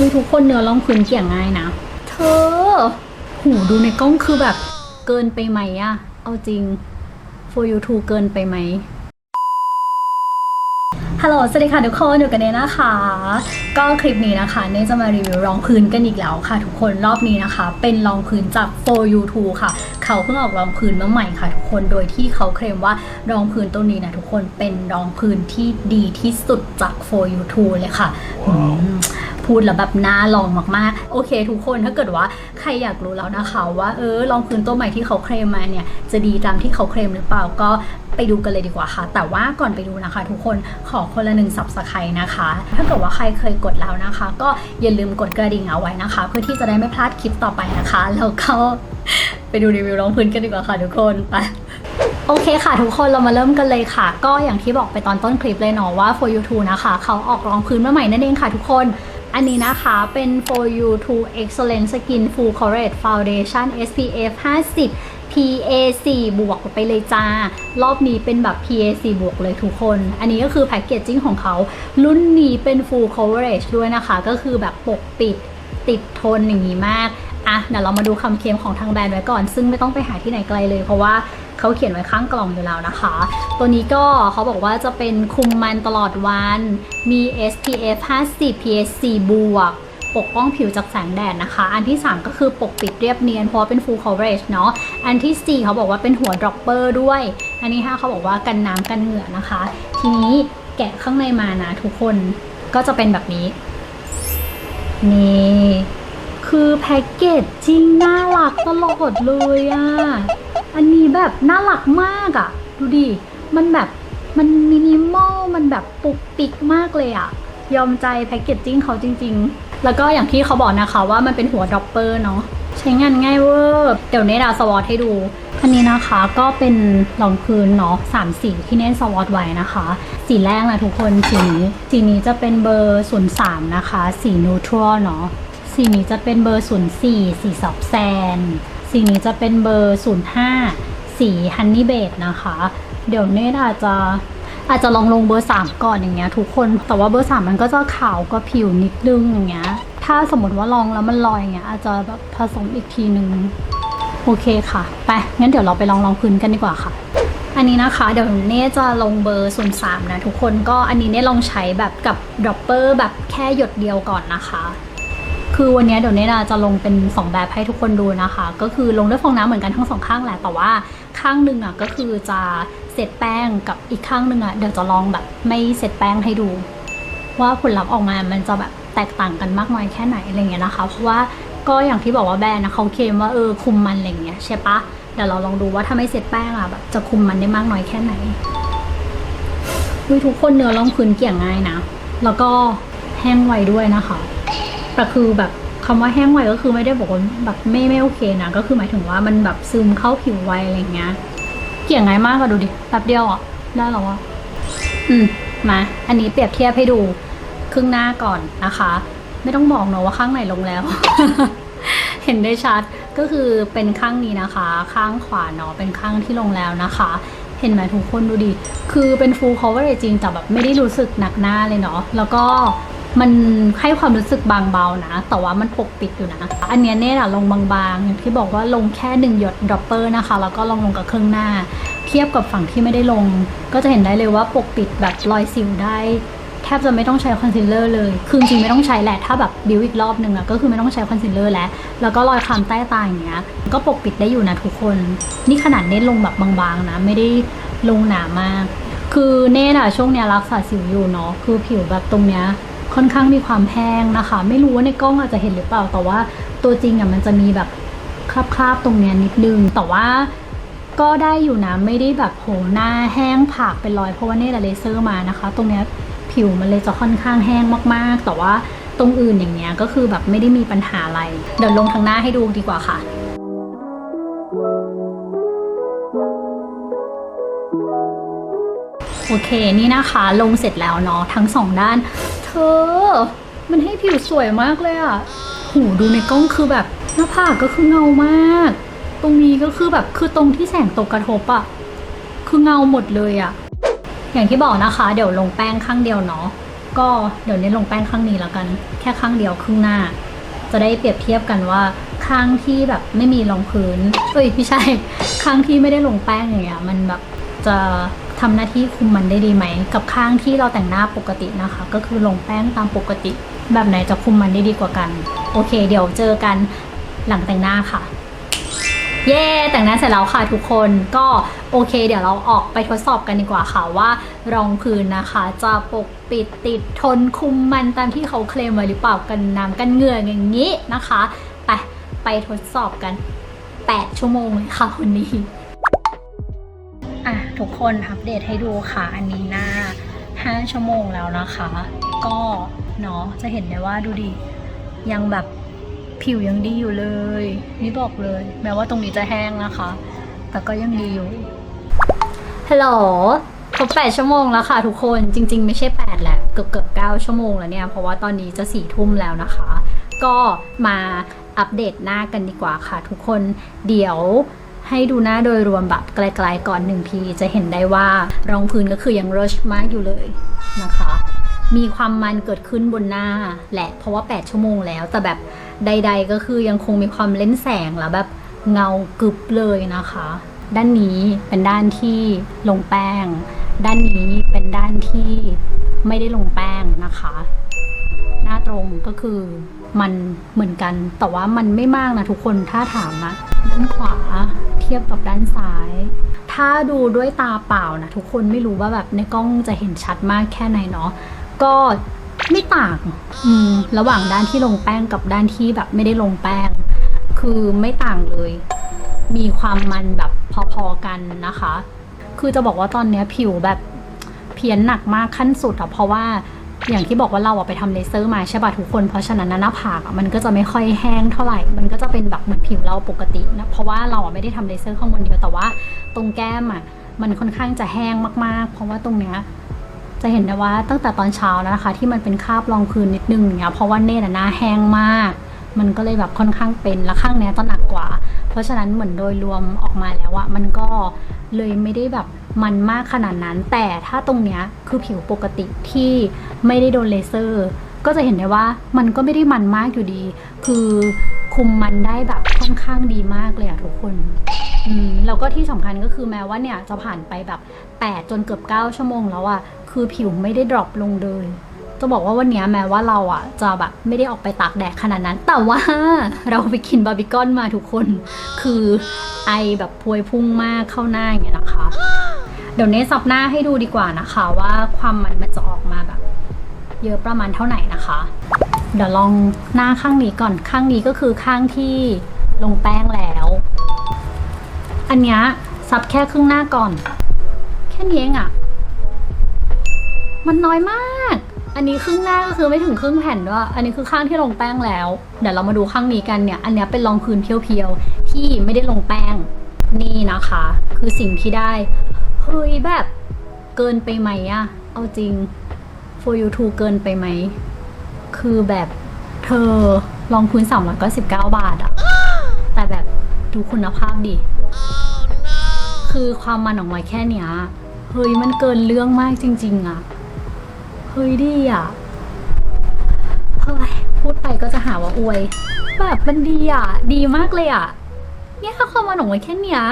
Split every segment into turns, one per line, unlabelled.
มีทุกคนเนื้อรองพื้นเกี่ยงง่ายนะ เธอ หูดูในกล้องคือแบบเกินไปไหมอะเอาจริง for you to เกินไปไหมฮัลโหล สวัสดีค่ะทุกคนอยู่กันเนยนะคะ ก็คลิปนี้นะคะ เนยจะมารีวิวรองพื้นกันอีกแล้วค่ะ ทุกคนรอบนี้นะคะ เป็นรองพื้นจาก for you to ค่ะ เขาเพิ่งออกรองพื้นมาใหม่ค่ะ ทุกคนโดยที่เขาเคลมว่ารองพื้นตัวนี้นะทุกคนเป็นรองพื้นที่ดีที่สุดจาก for you to เลยค่ะอืม พูดแล้วแบบน่าลองมากๆ โอเค ทุกคนถ้าเกิดว่าใครอยากรู้แล้วนะคะ ว่าเออรองพื้นตัวใหม่ที่เขาเคลมมาเนี่ยจะดีตามที่เขาเคลมหรือเปล่าก็ไปดูกันเลยดีกว่าค่ะ แต่ว่าก่อนไปดูนะคะ ทุกคนขอคนละหนึ่งสับสไครนะคะ ถ้าเกิดว่าใครเคยกดแล้วนะคะ ก็อย่าลืมกดกระดิ่งเอาไว้นะคะ เพื่อที่จะได้ไม่พลาดคลิปต่อไปนะคะแล้วก็ไปดูรีวิวรองพื้นกันดีกว่าค่ะทุกคนไปโอเคค่ะ ทุกคนเรามาเริ่มกันเลยค่ะ ก็อย่างที่บอกไปตอนต้นคลิปเลยเนาะว่า for you to นะคะ เขาออกรองพื้นมาใหม่นั่นเองค่ะทุกคน อันนี้นะคะเป็น for you to excellent skin full coverage foundation SPF 50 PA4 บวกไปเลยจ้า รอบนี้เป็นแบบ PA4 บวกเลยทุกคน อันนี้ก็คือแพคเกจจิ้งของเขา รุ่นนี้เป็น full coverage ด้วยนะคะ ก็คือแบบปกปิดติดทนอย่างนี้มาก อะเดี๋ยวเรามาดูคำเค็มของทางแบรนด์ไว้ก่อน ซึ่งไม่ต้องไปหาที่ไหนไกลเลย เพราะว่าเขาเขียนไว้ข้างกล่องอยู่แล้วนะคะ ตัวนี้ก็เขาบอกว่าจะเป็นคุมมันตลอดวัน มี SPF 50 PA4 บวกปกป้องผิวจากแสงแดดนะคะ อันที่ 3 ก็คือปกปิดเรียบเนียน เพราะเป็น full coverage เนาะ อันทีสี่4 เขาบอกว่าเป็นหัว dropper ด้วย อันที่5เขาบอกว่ากันน้ำกันเหงื่อนะคะ ทีนี้แกะข้างในมานะทุกคน ก็จะเป็นแบบนี้ นี่ คือแพ็กเกจจริงน่ารักตลอดเลยอะ่ะ อันนี้แบบน่ารักมากอะ่ะ ดูดิ มันแบบมันมินิมอล มันแบบปุกปิกมากเลยอะ่ะ ยอมใจแพ็กเกจจิ้งเขาจริง ๆ แล้วก็อย่างที่เขาบอกนะคะว่ามันเป็นหัวดรอปเปอร์เนาะ ใช้งานง่ายเวอร์ เดี๋ยวเนดาสวอตให้ดูอันนี้นะคะก็เป็นรองพื้นเนาะสามสีที่เน้นสวอตไว้นะคะ สีแรกนะทุกคนสีนี้สีนี้จะเป็นเบอร์ศูนย์สามนะคะ สีนูทรัลเนาะ สีนี้จะเป็นเบอร์ 04สีซอฟแซน สีนี้จะเป็นเบอร์ 05 สีฮันนี่เบดนะคะ เดี๋ยวเนตอาจจะอาจจะลองลงเบอร์ 3 ก่อนอย่างเงี้ยทุกคน แต่ว่าเบอร์ 3 มันก็จะขาวกว่าผิวนิดนึงอย่างเงี้ย ถ้าสมมติว่าลองแล้วมันลอยอย่างเงี้ยอาจจะแบบผสมอีกทีนึง โอเคค่ะ ไปงั้นเดี๋ยวเราไปลองลองพื้นกันดีกว่าค่ะอันนี้นะคะ เดี๋ยวเน่จะลงเบอร์ 03 นะทุกคนก็อันนี้เน่ลองใช้แบบกับดรอปเปอร์แบบแค่หยดเดียวก่อนนะคะ คือวันนี้เดี๋ยวเนดาจะลงเป็น 2 แบบให้ทุกคนดูนะคะ ก็คือลงด้วยฟองน้ำเหมือนกันทั้งสองข้างแหละ แต่ว่าข้างหนึ่งอะก็คือจะเสร็จแป้งกับอีกข้างหนึ่งอะเดี๋ยวจะลองแบบไม่เสร็จแป้งให้ดู ว่าผลลัพธ์ออกมา มันจะแบบแตกต่างกันมากน้อยแค่ไหนอะไรเงี้ยนะคะ เพราะว่าก็อย่างที่บอกว่าแบรนด์นะเขาเคลมว่าเออคุมมันอะไรเงี้ยใช่ปะเดี๋ยวเราลองดูว่าถ้าไม่เสร็จแป้งอะแบบจะคุมมันได้มากน้อยแค่ไหนวิทุกคนเนื้อรองพื้นเกี่ยงง่ายนะ แล้วก็แห้งไวด้วยนะคะ แต่คือแบบคำว่าแห้งไวก็คือไม่ได้บอกว่าแบบไม่ไม่โอเคนะ ก็คือหมายถึงว่ามันแบบซึมเข้าผิวไวอะไรเงี้ย เกี่ยงง่ายมากอะดูดิแป๊บเดียวอะได้แล้วะอืมมา อันนี้เปรียบเทียบให้ดูครึ่งหน้าก่อนนะคะ ไม่ต้องบอกเนอะว่าข้างไหนลงแล้ว เห็นได้ชัดก็คือเป็นข้างนี้นะคะ ข้างขวาเนาะเป็นข้างที่ลงแล้วนะคะ เห็นไหมทุกคนดูดิคือเป็น full coverage จริงแต่แบบไม่ได้รู้สึกหนักหน้าเลยเนาะแล้วก็ มันให้ความรู้สึกบางเบานะ แต่ว่ามันปกปิดอยู่นะ อันเนี้ยเนี่ยลงบางๆอย่างที่บอกว่าลงแค่หนึ่งหยดดรอปเปอร์นะคะ แล้วก็ลองลงกับเครื่องหน้า เทียบกับฝั่งที่ไม่ได้ลง ก็จะเห็นได้เลยว่าปกปิดแบบรอยสิวได้ แทบจะไม่ต้องใช้คอนซีลเลอร์เลย คือจริงไม่ต้องใช้แหละ ถ้าแบบบิวอีกรอบหนึ่งอะก็คือไม่ต้องใช้คอนซีลเลอร์แล้ว แล้วก็รอยคล้ำใต้ตาอย่างเงี้ย ก็ปกปิดได้อยู่นะทุกคน นี่ขนาดเน้นลงแบบบางๆนะ ไม่ได้ลงหนามาก คือเน่อะช่วงเนี้ยรักษาสิวอยู่เนาะ คือผิวแบบตรงเนี้ย ค่อนข้างมีความแห้งนะคะ ไม่รู้ว่าในกล้องอาจจะเห็นหรือเปล่า แต่ว่าตัวจริงอะมันจะมีแบบคราบๆตรงเนี้ยนิดนึง แต่ว่าก็ได้อยู่นะไม่ได้แบบโหหน้าแห้งผากเป็นรอยเพราะว่าเน่เลเซอร์มานะคะ ตรงเนี้ยผิวมันเลยจะค่อนข้างแห้งมากๆ แต่ว่าตรงอื่นอย่างเงี้ยก็คือแบบไม่ได้มีปัญหาอะไร เดี๋ยวลงทางหน้าให้ดูดีกว่าค่ะ โอเคนี่นะคะลงเสร็จแล้วเนาะทั้งสองด้าน เธอ มันให้ผิวสวยมากเลยอะหูดูในกล้องคือแบบหน้าผากก็คือเงามาก ตรงนี้ก็คือแบบคือตรงที่แสงตกกระทบอะคือเงาหมดเลยอะอย่างที่บอกนะคะ เดี๋ยวลงแป้งข้างเดียวเนาะก็เดี๋ยวเน้ลงแป้งข้างนี้แล้วกัน แค่ข้างเดียวครึ่งหน้า จะได้เปรียบเทียบกันว่าข้างที่แบบไม่มีรองพื้นเอ้ยไม่ใช่ ข้างที่ไม่ได้ลงแป้งอย่างเงี้ยมันแบบจะ ทำหน้าที่คุมมันได้ดีไหม กับข้างที่เราแต่งหน้าปกตินะคะ ก็คือลงแป้งตามปกติ แบบไหนจะคุมมันได้ดีกว่ากัน โอเค เดี๋ยวเจอกันหลังแต่งหน้าค่ะเย้แต่งหน้าเสร็จแล้วค่ะทุกคนก็โอเค เดี๋ยวเราออกไปทดสอบกันดีกว่าค่ะว่ารองพื้นนะคะ จะปกปิดติดทนคุมมันตามที่เขาเคลมไว้หรือเปล่ากันน้ำกันเหงื่ออย่างนี้นะคะ ไปไปทดสอบกัน 8 ชั่วโมงเลยค่ะวันนี้ ทุกคนอัปเดตให้ดูค่ะ อันนี้หน้า 5 ชั่วโมงแล้วนะคะ ก็เนาะจะเห็นได้ว่าดูดิยังแบบผิวยังดีอยู่เลย นี่บอกเลย แม้ว่าตรงนี้จะแห้งนะคะ แต่ก็ยังดีอยู่ฮัลโหลครบ8ชั่วโมงแล้วค่ะทุกคนจริง ๆ ไม่ใช่ 8 แหละ เกือบเกือบ9ชั่วโมงแล้วเนี่ย เพราะว่าตอนนี้จะ4ี่ทุ่มแล้วนะคะ ก็มาอัปเดตหน้ากันดีกว่าค่ะ ทุกคนเดี๋ยว ให้ดูหน้าโดยรวมแบบไกลๆก่อนหนึ่งทีจะเห็นได้ว่ารองพื้นก็คือยังรชมากอยู่เลยนะคะ มีความมันเกิดขึ้นบนหน้าแหละเพราะว่า 8 ชั่วโมงแล้ว แต่แบบใด ๆ ก็คือยังคงมีความเล่นแสงแล้วแบบเงากึบเลยนะคะ ด้านนี้เป็นด้านที่ลงแป้ง ด้านนี้เป็นด้านที่ไม่ได้ลงแป้งนะคะ หน้าตรงก็คือมันเหมือนกัน แต่ว่ามันไม่มากนะทุกคนถ้าถามนะ ด้านขวาเทียบกับด้านซ้าย ถ้าดูด้วยตาเปล่านะทุกคนไม่รู้ว่าแบบในกล้องจะเห็นชัดมากแค่ไหนเนาะก็ไม่ต่างอืมระหว่างด้านที่ลงแป้งกับด้านที่แบบไม่ได้ลงแป้ง คือไม่ต่างเลย มีความมันแบบพอๆกันนะคะ คือจะบอกว่าตอนเนี้ยผิวแบบเพี้ยนหนักมากขั้นสุดอะเพราะว่า อย่างที่บอกว่าเราอะไปทำเลเซอร์มาใช่ป่ะทุกคน เพราะฉะนั้นหน้าผากอะมันก็จะไม่ค่อยแห้งเท่าไหร่ มันก็จะเป็นแบบเหมือนผิวเราปกตินะ เพราะว่าเราอะไม่ได้ทำเลเซอร์ข้างบนเดียว แต่ว่าตรงแก้มอะมันค่อนข้างจะแห้งมากๆ เพราะว่าตรงเนี้ยจะเห็นได้ว่าตั้งแต่ตอนเช้าแล้วนะคะ ที่มันเป็นคราบรองพื้นนิดนึงเงี้ยเพราะว่าเนตรอะหน้าแห้งมาก มันก็เลยแบบค่อนข้างเป็นแล้วข้างเนี้ยจะหนักกว่า เพราะฉะนั้นเหมือนโดยรวมออกมาแล้วอะมันก็เลยไม่ได้แบบมันมากขนาดนั้น แต่ถ้าตรงเนี้ยคือผิวปกติที่ไม่ได้โดนเลเซอร์ ก็จะเห็นได้ว่ามันก็ไม่ได้มันมากอยู่ดี คือคุมมันได้แบบค่อนข้างดีมากเลยอะทุกคนอืมแล้วก็ที่สำคัญก็คือแม้ว่าเนี่ยจะผ่านไปแบบ 8 จนเกือบ 9 ชั่วโมงแล้วอะคือผิวไม่ได้ดรอปลงเลย จะบอกว่าวันนี้แม้ว่าเราอะจะแบบไม่ได้ออกไปตากแดดขนาดนั้น แต่ว่าเราไปกินบาร์บีคอนมาทุกคน คือไอแบบพวยพุ่งมากเข้าหน้าอย่างเงี้ยนะคะ เดี๋ยวเนซับหน้าให้ดูดีกว่านะคะ ว่าความมันมันจะออกมาแบบ เยอะประมาณเท่าไหร่นะคะ เดี๋ยวลองหน้าข้างนี้ก่อนข้างนี้ก็คือข้างที่ลงแป้งแล้ว อันเนี้ยซับแค่ครึ่งหน้าก่อน แค่นี้เองอะมันน้อยมาก อันนี้ครึ่งหน้าก็คือไม่ถึงครึ่งแผ่นด้วย อันนี้คือข้างที่ลงแป้งแล้ว เดี๋ยวเรามาดูข้างนี้กันเนี่ย อันนี้เป็นรองพื้นเพียวๆ ที่ไม่ได้ลงแป้ง นี่นะคะ คือสิ่งที่ได้ เฮ้ยแบบเกินไปไหมอะเอาจริง for you to เกินไปไหม คือแบบเธอรองพื้น399บาทอะแต่แบบดูคุณภาพดิ คือความมันออกมาแค่เนี้ย เฮ้ยมันเกินเรื่องมากจริง ๆอะ เฮ้ยดีอะเฮ้ยพูดไปก็จะหาว่าอวย แบบมันดีอะ ดีมากเลยอะ เนี่ยความมันออกมาแค่เนี้ย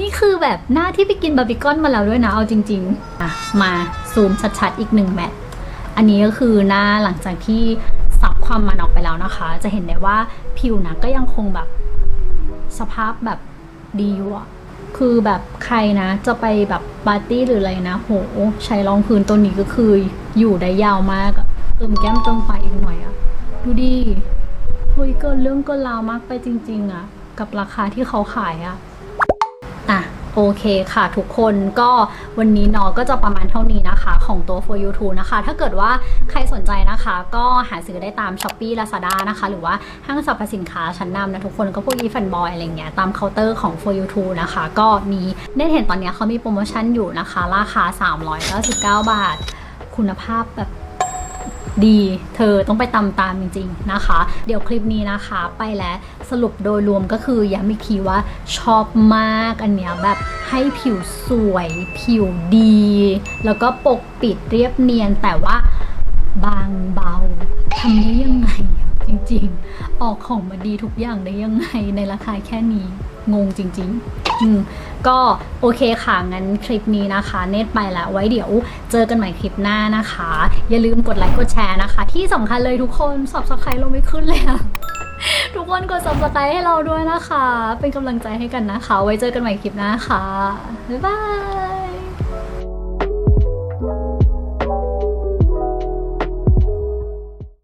นี่คือแบบหน้าที่ไปกินบาร์บีคอนมาแล้วด้วยนะเอาจริง ๆ อะ มาซูมชัดๆอีกหนึ่งแมทอันนี้ก็คือหน้าหลังจากที่ซับความมันออกไปแล้วนะคะ จะเห็นได้ว่าผิวนะก็ยังคงแบบสภาพแบบดีอยู่อะ คือแบบใครนะจะไปแบบปาร์ตี้หรืออะไรนะ โห ใช้รองพื้นตัวนี้ก็คืออยู่ได้ยาวมากเติมแก้มเติมไฟอีกหน่อยอะดูดิเฮ้ยเกินเรื่องเกินราวมากไปจริง ๆอะกับราคาที่เขาขายอะอะ โอเคค่ะทุกคนก็วันนี้เนาะก็จะประมาณเท่านี้นะคะ ของตัว for you too นะคะ ถ้าเกิดว่าใครสนใจนะคะ ก็หาซื้อได้ตาม s h อ p e e Lazada นะคะ หรือว่าห้างสรรพสินค้าชั้นนำนะทุกคนก็พวก e f a n boy อะไรเงี้ยตามเคาน์เตอร์ของ for you too นะคะ ก็มีได้เห็นตอนนี้เขามีโปรโมชั่นอยู่นะคะ ราคา 399 บาท คุณภาพแบบ ดี เธอต้องไปตามตามจริง ๆนะคะ เดี๋ยวคลิปนี้นะคะไปแล้วสรุปโดยรวมก็คือย้ำอีกทีว่าชอบมากอันเนี้ยแบบให้ผิวสวย ผิวดี แล้วก็ปกปิดเรียบเนียนแต่ว่าบางเบาทำได้ยังไง ริง ๆ ออกของมาดีทุกอย่างได้ยังไงในราคาแค่นี้งงจริง ๆ อืมก็โอเคค่ะ งั้นคลิปนี้นะคะ เนตไปแล้วไว้เดี๋ยวเจอกันใหม่คลิปหน้านะคะ อย่าลืมกดไลค์กดแชร์นะคะ ที่สำคัญเลยทุกคน subscribe เราไม่ขึ้นเลยอะทุกคนกด subscribe ให้เราด้วยนะคะ เป็นกำลังใจให้กันนะคะ ไว้เจอกันใหม่คลิปหน้าค่ะ บ๊ายบาย